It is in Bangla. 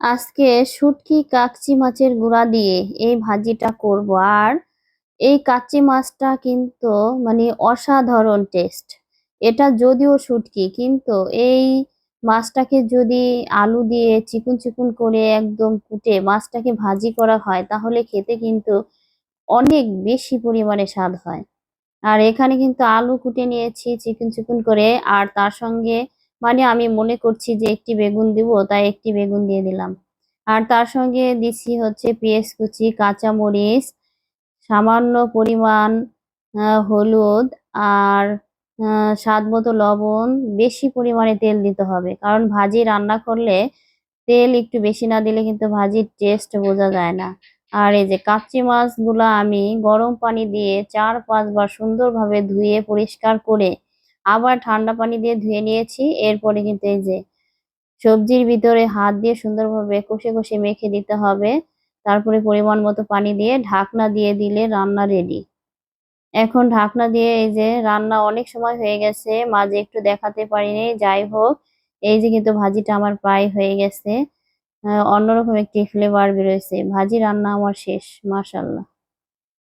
আজকে শুটকি কাকচি মাছের গুঁড়া দিয়ে এই ভাজিটা করব। আর এই কাচ্চি মাছটা কিন্তু মানে অসাধারণ টেস্ট এটা যদিও শুটকি, কিন্তু এই মাছটাকে যদি আলু দিয়ে চিকুন চিকুন করে একদম কুটে মাছটাকে ভাজি করা হয়, তাহলে খেতে কিন্তু অনেক বেশি পরিমাণে স্বাদ হয়। আর এখানে কিন্তু আলু কুটে নিয়েছি চিকুন চিকুন করে, আর তার সঙ্গে মানে আমি মনে করছি যে একটি বেগুন দিব, তাই একটি বেগুন দিয়ে দিলাম। আর তার সঙ্গে দিচ্ছি হচ্ছে পেঁয়াজ কুচি, কাঁচামরিচ, সামান্য পরিমাণ হলুদ আর স্বাদ মতো লবণ। বেশি পরিমাণে তেল দিতে হবে, কারণ ভাজি রান্না করলে তেল একটু বেশি না দিলে কিন্তু ভাজির টেস্ট বোঝা যায় না। আর এই যে কাচ্চি মাছগুলো আমি গরম পানি দিয়ে চার পাঁচবার সুন্দরভাবে ধুয়ে পরিষ্কার করে আবার ঠান্ডা পানি দিয়ে ধুয়ে নিয়েছি। এরপরে কিন্তু এই যে সবজির ভিতরে হাত দিয়ে সুন্দরভাবে কষে কষে মেখে দিতে হবে। তারপরে পরিমাণ মতো পানি দিয়ে ঢাকনা দিয়ে দিলে রান্না রেডি এখন ঢাকনা দিয়ে এই যে রান্না অনেক সময় হয়ে গেছে, মাঝে একটু দেখাতে পারিনি। যাই হোক, এই যে কিন্তু ভাজিটা আমার প্রায় হয়ে গেছে। অন্যরকম একটি ফ্লেভার বেরোয়েছে। ভাজি রান্না আমার শেষ মাশাল্লাহ